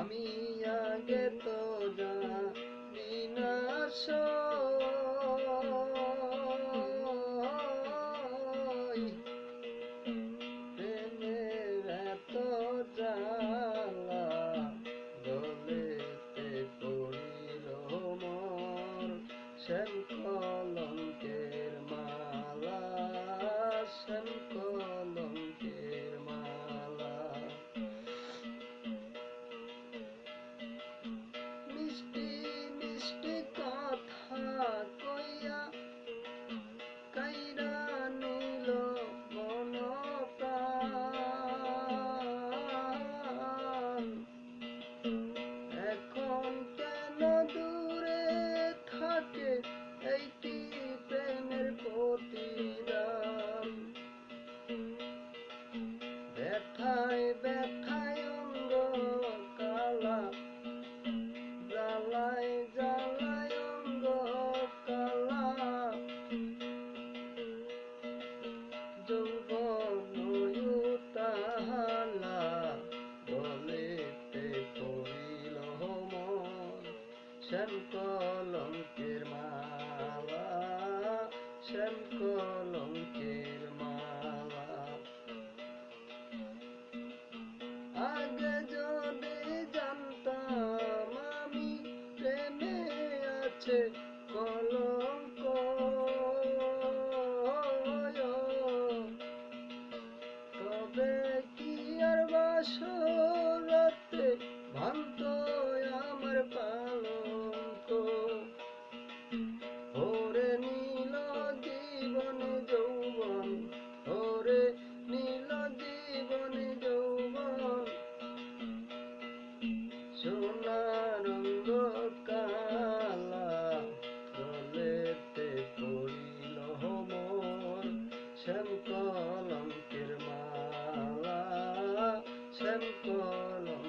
আমি আগে তো জানি না প্রেমের এত জ্বালা দলেতে পড়িল মর শ্যাম কলঙ্কের মালা, শ্যাম কলঙ্কের মালা শ্যাম কলঙ্কের মালা। আগে যদি জানতাম আমি প্রেমে আছে கருக்கோலம்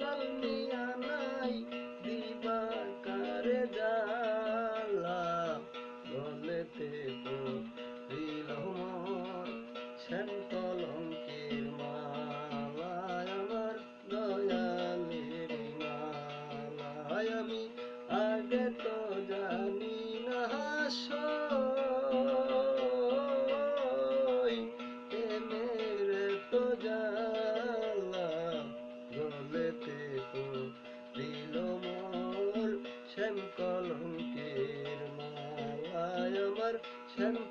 loving me, I might. ten